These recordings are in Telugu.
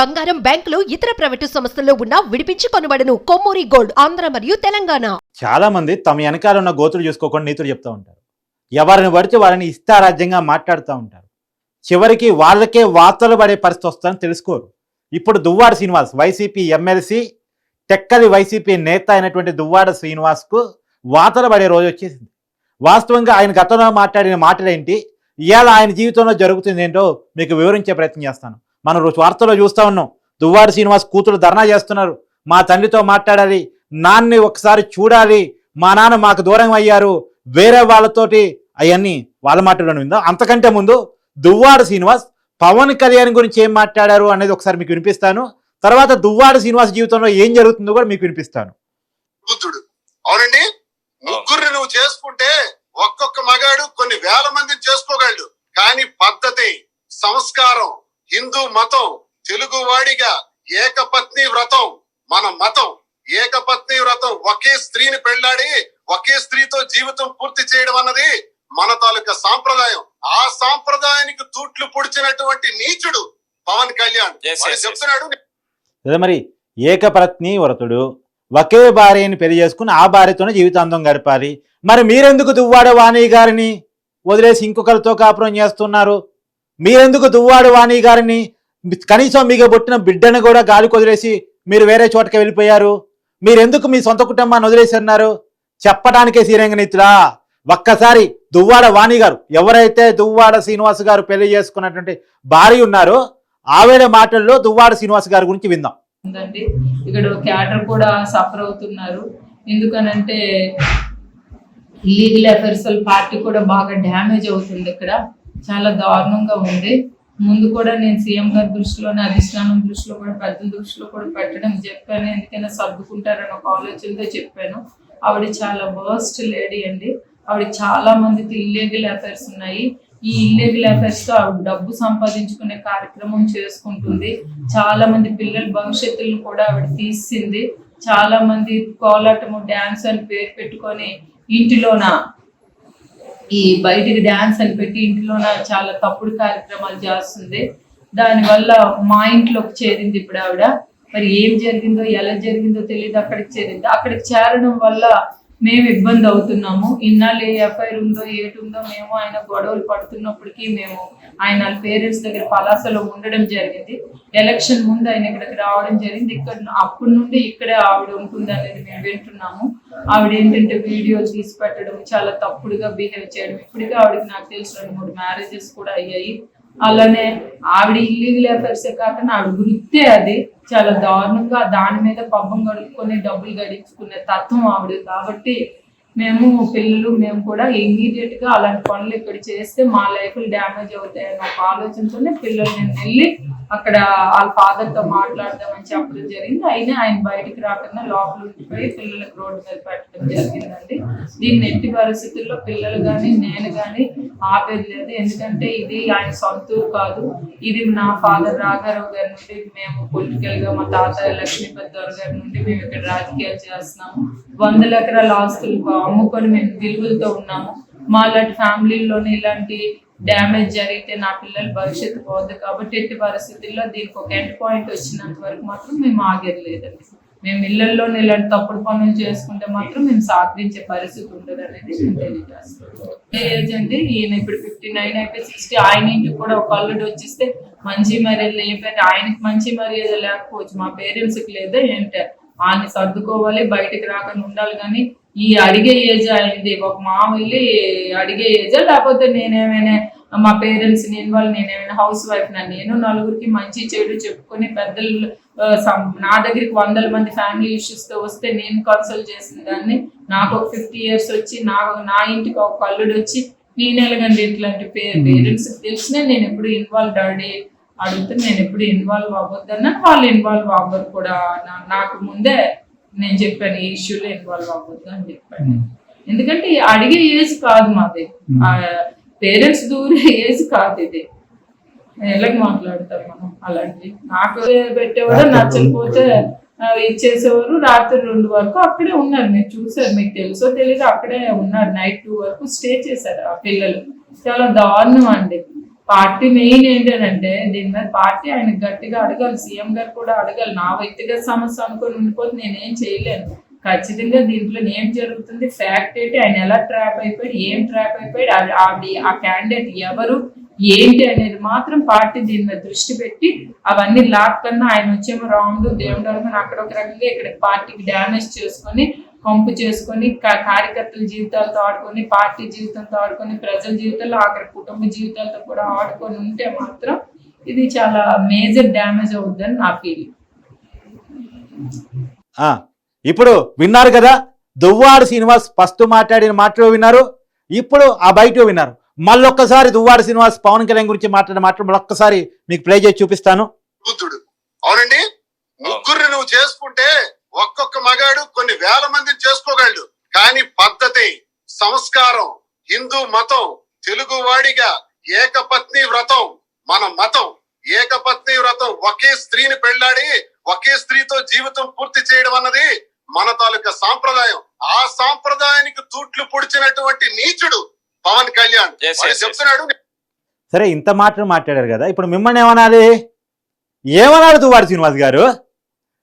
బంగారం బ్యాంకులు ఇతర ప్రైవేటు సంస్థల్లో ఉన్న విడిపించి కొనబడను కొమ్మూరి గోల్డ్ ఆంధ్ర మరియు తెలంగాణ. చాలా మంది తమ వెనకాల ఉన్న గోతులు చూసుకోకుండా నీతులు చెప్తూ ఉంటారు. ఎవరిని పడితే వారిని ఇష్టారాజ్యంగా మాట్లాడుతూ ఉంటారు. చివరికి వాళ్ళకే వార్తలు పడే పరిస్థితి వస్తుందని తెలుసుకోరు. ఇప్పుడు Duvvada Srinivas YCP MLC Tekkali YCP నేత అయినటువంటి దువ్వాడ శ్రీనివాస్కు వార్తలు పడే రోజు వచ్చేసింది. వాస్తవంగా ఆయన గతంలో మాట్లాడిన మాటలేంటి? ఇవాళ ఆయన జీవితంలో జరుగుతుంది ఏంటో మీకు వివరించే ప్రయత్నం చేస్తాను. మనం వార్తలో వార్తల్లో చూస్తూ ఉన్నాం. దువ్వారి శ్రీనివాస్ కూతురు ధర్నా చేస్తున్నారు. మా తండ్రితో మాట్లాడాలి. నాన్ని ఒకసారి చూడాలి. మా నాన్న మాకు దూరం అయ్యారు. వేరే వాళ్ళతోటి అవన్నీ వాళ్ళ మాట్లాడడం విందా అంతకంటే ముందు దువ్వాడ శ్రీనివాస్ పవన్ కళ్యాణ్ గురించి ఏం మాట్లాడారు అనేది ఒకసారి మీకు వినిపిస్తాను. తర్వాత దువ్వాడ శ్రీనివాస్ జీవితంలో ఏం జరుగుతుందో కూడా మీకు వినిపిస్తాను. బుద్ధుడు అవునండి? ముగ్గురిని నువ్వు చేసుకుంటే ఒక్కొక్క మగాడు కొన్ని వేల మందిని చేసుకోగలడు. కానీ పద్ధతి సంస్కారం హిందూ మతం తెలుగు వాడిగా ఏకపత్ని వ్రతం మన మతం. ఏకపత్ని వ్రతం ఒకే స్త్రీని పెళ్ళాడి ఒకే స్త్రీతో జీవితం పూర్తి చేయడం అన్నది మన తాలూకా సాంప్రదాయం. ఆ సాంప్రదాయానికి తూట్లు పొడిచినటువంటి నీచుడు పవన్ కళ్యాణ్. చెప్తున్నాడు మరి ఏకపత్ని వ్రతుడు ఒకే భార్యని పెళ్ళి చేసుకుని ఆ భార్యతోనే జీవితాంతం గడపాలి. మరి మీరెందుకు దువ్వాడ వాణి గారిని వదిలేసి ఇంకొకరితో కాపురం చేస్తున్నారు? మీరెందుకు దువ్వాడు వాణి గారిని? కనీసం మీకు పుట్టిన బిడ్డను కూడా గాలికి వదిలేసి మీరు వేరే చోటకి వెళ్ళిపోయారు? మీరెందుకు మీ సొంత కుటుంబాన్ని వదిలేసి అన్నారు చెప్పడానికే శ్రీరంగనీతులా ఒక్కసారి దువ్వాడ వాణి గారు ఎవరైతే దువ్వాడ శ్రీనివాస్ గారు పెళ్ళి చేసుకున్నటువంటి భార్య ఉన్నారో ఆవిడ మాటల్లో దువ్వాడ శ్రీనివాస్ గారి గురించి విందాం. ఉందండి. ఇక్కడ క్యాటర్ కూడా సఫర్ అవుతున్నారు. ఎందుకనంటే లీగల్ అఫేర్స్ పార్టీ కూడా బాగా డ్యామేజ్ అవుతుంది ఇక్కడ. చాలా దారుణంగా ఉంది. ముందు కూడా నేను సీఎం గారి దృష్టిలోనే అధిష్టానం దృష్టిలో కూడా పెద్దల దృష్టిలో కూడా పెట్టడం చెప్పాను. ఎందుకైనా సర్దుకుంటారని ఒక ఆలోచనతో చెప్పాను. ఆవిడ చాలా వర్స్ట్ లేడీ అండి. ఆవిడ చాలా మందికి ఇల్లీగల్ అఫైర్స్ ఉన్నాయి. ఈ ఇల్లీగల్ అఫైర్స్తో ఆవిడ డబ్బు సంపాదించుకునే కార్యక్రమం చేసుకుంటుంది. చాలా మంది పిల్లల భవిష్యత్తులను కూడా ఆవిడ తీసింది. చాలా మంది కోలాటము డ్యాన్స్ అని పేరు పెట్టుకొని ఇంటిలోన ఈ బయటికి డ్యాన్స్ అని పెట్టి ఇంట్లోన చాలా తప్పుడు కార్యక్రమాలు చేస్తుంది. దానివల్ల మా ఇంట్లోకి చేరింది ఇప్పుడు ఆవిడ. మరి ఏం జరిగిందో ఎలా జరిగిందో తెలియదు అక్కడికి చేరింది. అక్కడికి చేరడం వల్ల మేము ఇబ్బంది అవుతున్నాము. ఇన్నాళ్ళు ఏ ఎఫ్ఐఆర్ ఉందో ఏటి ఉందో మేము ఆయన గొడవలు పడుతున్నప్పటికీ మేము ఆయన పేరెంట్స్ దగ్గర పలాసలో ఉండడం జరిగింది. ఎలక్షన్ ముందు ఆయన ఇక్కడికి రావడం జరిగింది. ఇక్కడ అప్పటి నుండి ఇక్కడే ఆవిడ ఉంటుంది అనేది మేము వింటున్నాము. ఆవిడ ఏంటంటే వీడియో తీసి పెట్టడం చాలా తప్పుడుగా బిహేవ్ చేయడం. ఇప్పటికే ఆవిడకి నాకు తెలుసు రెండు మూడు మ్యారేజెస్ కూడా అయ్యాయి. అలానే ఆవిడ ఇల్లీగల్ అఫైర్స్ కాకుండా ఆవిడ వృత్తే అది. చాలా దారుణంగా దాని మీద పబ్బం గడుపుకొని డబ్బులు గడించుకునే తత్వం ఆవిడ. కాబట్టి మేము పిల్లలు మేము కూడా ఇమీడియట్గా అలాంటి పనులు ఇక్కడ చేస్తే మా లైఫ్ డ్యామేజ్ అవుతాయని ఒక ఆలోచనతోనే పిల్లలు నేను వెళ్ళి అక్కడ వాళ్ళ ఫాదర్తో మాట్లాడదామని చెప్పడం జరిగింది. అయినా ఆయన బయటకు రాకుండా లోపల ఉండిపోయి పిల్లలకు రోడ్డు మీద పెట్టడం జరిగిందండి. దీన్ని ఎట్టి పరిస్థితుల్లో పిల్లలు కానీ నేను కానీ ఆపేది లేదు ఎందుకంటే ఇది ఆయన సొంత కాదు. ఇది నా ఫాదర్ రాఘారావు గారి నుండి మేము పొలిటికల్గా మా తాత లక్ష్మీపతి దొర గారి నుండి మేము ఇక్కడ రాజకీయాలు చేస్తున్నాము. వందల ఎకరాల ఆస్తులు అమ్ముకొని మేము విలువలతో ఉన్నాము. మా లాంటి ఫ్యామిలీలోనే ఇలాంటి డ్యామేజ్ జరిగితే నా పిల్లల భవిష్యత్తు పోద్ది కాబట్టి ఎట్టి పరిస్థితుల్లో దీనికి ఒక ఎండ్ పాయింట్ వచ్చినంత వరకు మాత్రం మేము ఆగేది మేము ఇళ్ళలో ఇలాంటి తప్పుడు పనులు చేసుకుంటే మాత్రం మేము సహకరించే పరిస్థితి ఉండదు అనేది నేను తెలియజేస్తాను. ఏజ్ ఈయన ఇప్పుడు ఫిఫ్టీ నైన్ అయిపోయి సిక్స్టీ ఆయన ఇంటికి కూడా ఒక అల్లుడు వచ్చిస్తే మంచి మర్యాద లేకపోతే ఆయనకి మంచి మర్యాద లేకపోవచ్చు. మా పేరెంట్స్కి లేదా ఏంటంటే ఆయన సర్దుకోవాలి బయటికి రాకుండా ఉండాలి కానీ ఈ అడిగే ఏజ్ అయింది. ఒక మామూలు అడిగే ఏజా లేకపోతే నేనేమైనా మా పేరెంట్స్ నేను వాళ్ళు నేనేమైనా హౌస్ వైఫ్ నా నేను నలుగురికి మంచి చెడు చెప్పుకొని పెద్దలు నా దగ్గరికి వందల మంది ఫ్యామిలీ ఇష్యూస్తో వస్తే నేను కన్సల్ట్ చేసిన దాన్ని నాకు ఒక ఫిఫ్టీ ఇయర్స్ వచ్చి నా నా ఇంటికి ఒక కల్లుడు వచ్చి నేను ఎలాగండి ఇట్లాంటి పేరెంట్స్ తెలిసినా నేను ఎప్పుడు ఇన్వాల్వ్ డాడీ అడిగితే నేను ఎప్పుడు ఇన్వాల్వ్ అవ్వద్దన్నా వాళ్ళు ఇన్వాల్వ్ అవ్వరు కూడా. నాకు ముందే నేను చెప్పాను ఈ ఇష్యూలో ఇన్వాల్వ్ అవ్వద్దు అని చెప్పాను ఎందుకంటే ఈ అడిగే ఏజ్ కాదు మాది. పేరెంట్స్ దూరే ఏజ్ కాదు ఇది. ఎలాగ మాట్లాడతారు మనం అలాంటి. నాకు పెట్టేవాడు నచ్చకపోతే ఇచ్చేసేవారు రాత్రి రెండు వరకు అక్కడే ఉన్నారు. మీరు చూసారు మీకు తెలుసో తెలీదు అక్కడే ఉన్నారు. నైట్ టూ వరకు స్టే చేశారు ఆ పిల్లలు. చాలా దారుణం అండి. పార్టీ మెయిన్ ఏంటంటే దీని మీద పార్టీ ఆయన గట్టిగా అడగాలి. సీఎం గారు కూడా అడగాలి. నా వ్యక్తిగత సమస్య అనుకొని ఉండిపోతే నేనేం చేయలేను. ఖచ్చితంగా దీంట్లో ఏం జరుగుతుంది? ఫ్యాక్ట్ ఏంటి? ఆయన ఎలా ట్రాప్ అయిపోయాడు? ఏం ట్రాప్ అయిపోయాడు? ఆవిడ ఆ క్యాండిడేట్ ఎవరు? ఏంటి అనేది మాత్రం పార్టీ దీని మీద దృష్టి పెట్టి అవన్నీ లాక్ కన్నా ఆయన వచ్చేమో రాముడు దేవుడు అక్కడ ఒక రకంగా ఇక్కడ పార్టీకి డ్యామేజ్ చేసుకొని కంపు చేసుకొని కార్యకర్తల జీవితాలతో ఆడుకొని పార్టీ జీవితంతో ఆడుకొని ప్రజల జీవితాల్లో అక్కడ కుటుంబ జీవితాలతో కూడా ఆడుకొని ఉంటే మాత్రం ఇది చాలా మేజర్ డ్యామేజ్ అవుద్దని నా ఫీలింగ్ ఇప్పుడు విన్నారు కదా దువ్వాడు శ్రీనివాస్ ఫస్ట్ మాట్లాడిన మాటలు విన్నారు ఇప్పుడు ఆ బయట విన్నారు. మళ్ళొక్కసారి దువ్వాడు శ్రీనివాస్ పవన్ కళ్యాణ్ గురించి మాట్లాడిన మాటలు మళ్ళొక్కసారి మీకు ప్లే చేసి చూపిస్తాను. బుద్ధుడు అవునండి? ముగ్గురిని నువ్వు చేసుకుంటే ఒక్కొక్క మగాడు కొన్ని వేల మందిని చేసుకోగలడు. కానీ పద్ధతి సంస్కారం హిందూ మతం తెలుగు వాడిగా ఏకపత్ని వ్రతం మన మతం. ఏకపత్ని వ్రతం ఒకే స్త్రీని పెళ్ళాడి ఒకే స్త్రీతో జీవితం పూర్తి చేయడం అన్నది మన తాలూకా సాంప్రదాయం. ఆ సాంప్రదాయానికి తూట్లు పొడిచినటువంటి నీచుడు పవన్ కళ్యాణ్. చెప్తున్నాడు సరే ఇంత మాటలు మాట్లాడారు కదా. ఇప్పుడు మిమ్మల్ని ఏమనాలి? ఏమనాలి దువ్వాడు శ్రీనివాస్ గారు?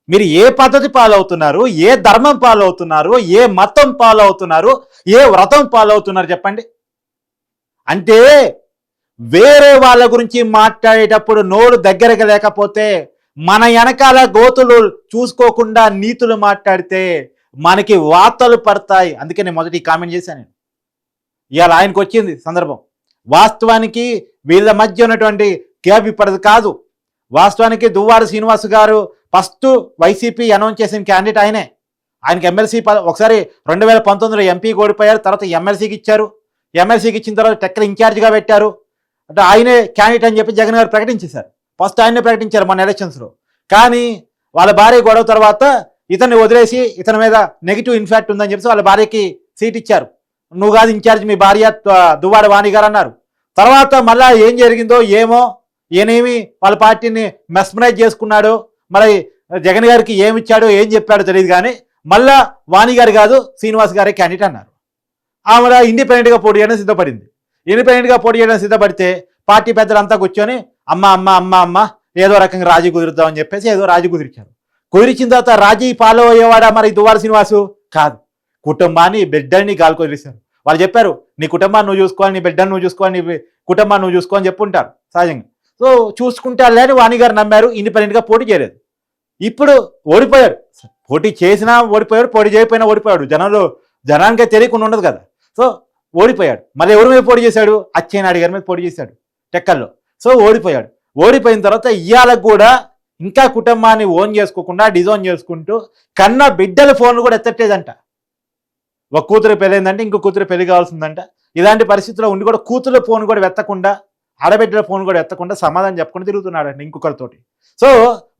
మీరు ఏ పద్ధతి పాలవుతున్నారు? ఏ ధర్మం పాలవుతున్నారు? ఏ మతం పాలవుతున్నారు? ఏ వ్రతం పాలవుతున్నారు చెప్పండి. అంటే వేరే వాళ్ళ గురించి మాట్లాడేటప్పుడు నోరు దగ్గరగా లేకపోతే మన వెనకాల గోతులు చూసుకోకుండా నీతులు మాట్లాడితే మనకి వార్తలు పడతాయి. అందుకే నేను మొదటి కామెంట్ చేశాను నేను. ఇవాళ ఆయనకు వచ్చింది సందర్భం. వాస్తవానికి వీళ్ళ మధ్య ఉన్నటువంటి గ్యాప్ ఇప్పటిది కాదు. వాస్తవానికి దువ్వారు శ్రీనివాస్ గారు ఫస్ట్ వైసీపీ అనౌన్స్ చేసిన క్యాండిడేట్ ఆయనే. ఆయనకి ఎమ్మెల్సీ ఒకసారి రెండు వేల పంతొమ్మిదిలో ఎంపీ ఓడిపోయారు తర్వాత ఎమ్మెల్సీకి ఇచ్చారు. ఎమ్మెల్సీకి ఇచ్చిన తర్వాత టెక్కర్ ఇన్ఛార్జ్గా పెట్టారు. అంటే ఆయనే క్యాండిడేట్ అని చెప్పి జగన్ గారు ప్రకటించేశారు. ఫస్ట్ ఆయన్నే ప్రకటించారు మన ఎలక్షన్స్లో కానీ వాళ్ళ భార్య గొడవ తర్వాత ఇతన్ని వదిలేసి ఇతని మీద నెగిటివ్ ఇన్ఫాక్ట్ ఉందని చెప్పి వాళ్ళ భార్యకి సీట్ ఇచ్చారు. నువ్వు కాదు ఇన్ఛార్జ్ మీ భార్య దువ్వాడ వాణి గారు అన్నారు. తర్వాత మళ్ళా ఏం జరిగిందో ఏమో ఈయనేమి వాళ్ళ పార్టీని మెస్మరైజ్ చేసుకున్నాడు మరి జగన్ గారికి ఏమి ఇచ్చాడో ఏం చెప్పాడో తెలియదు కానీ మళ్ళా వాణి గారు కాదు శ్రీనివాస్ గారే క్యాండిడేట్ అన్నారు. ఆమె ఇండిపెండెంట్గా పోటీ చేయడం సిద్ధపడింది. ఇండిపెండెంట్గా పోటీ చేయడం సిద్ధపడితే పార్టీ పెద్దలంతా కూర్చొని అమ్మ అమ్మ అమ్మ అమ్మ ఏదో రకంగా రాజీ కుదురుద్దామని చెప్పేసి ఏదో రాజీ కుదిరిచారు కుదిరిచిన తర్వాత రాజీ ఫాలో అయ్యేవాడా మరి దువార శ్రీనివాసు? కాదు. కుటుంబాన్ని బిడ్డని గాలి వదిలేశారు. వాళ్ళు చెప్పారు నీ కుటుంబాన్ని నువ్వు చూసుకోవాలి నీ బిడ్డను నువ్వు చూసుకోవాలి నీ కుటుంబాన్ని నువ్వు చూసుకో అని చెప్పుంటారు సహజంగా. సో చూసుకుంటే లేని వాణిగారు నమ్మారు ఇండిపెండెంట్గా పోటీ చేయలేదు. ఇప్పుడు ఓడిపోయాడు పోటీ చేసినా ఓడిపోయాడు పోటీ చేయకపోయినా ఓడిపోయాడు. జనంలో జనానికే తెలియకుండా ఉండదు కదా. సో ఓడిపోయాడు. మళ్ళీ ఎవరి మీద పోటీ చేశాడు? అచ్చేనాయుడు గారి మీద పోటీ చేశాడు. టెక్కల్లో. సో ఓడిపోయాడు. ఓడిపోయిన తర్వాత ఇవాళకు కూడా ఇంకా కుటుంబాన్ని ఓన్ చేసుకోకుండా డిజోన్ చేసుకుంటూ కన్న బిడ్డల ఫోన్ కూడా ఎత్తట్టేదంట. ఒక కూతురు పెళ్ళైందంటే ఇంకో కూతురు పెళ్ళి కావాల్సిందంట. ఇలాంటి పరిస్థితుల్లో ఉండి కూడా కూతురు ఫోన్ కూడా వెత్తకుండా ఆడబిడ్డల ఫోన్ కూడా ఎత్తకుండా సమాధానం చెప్పకుండా తిరుగుతున్నాడంట ఇంకొకరితోటి. సో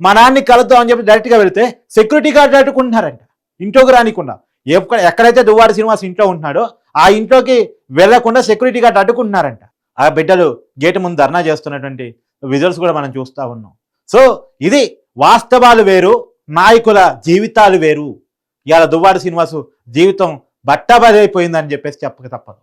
మా నాన్ని కలుద్దాం అని చెప్పి డైరెక్ట్గా వెళితే సెక్యూరిటీ గార్డ్ అడ్డుకుంటున్నారంట. ఇంట్లోకి రానికుండా. ఎక్కడైతే దువ్వారి శ్రీనివాస్ ఇంట్లో ఉంటున్నాడో ఆ ఇంట్లోకి వెళ్ళకుండా సెక్యూరిటీ గార్డ్ అడ్డుకుంటున్నారంట. ఆ బిడ్డలు గేటు ముందు ధర్నా చేస్తున్నటువంటి విజువల్స్ కూడా మనం చూస్తూ ఉన్నాం. సో ఇది వాస్తవాలు వేరు నాయకుల జీవితాలు వేరు. ఇవాళ దువ్వాడి శ్రీనివాసు జీవితం బట్టబదైపోయిందని చెప్పేసి చెప్పక తప్పదు.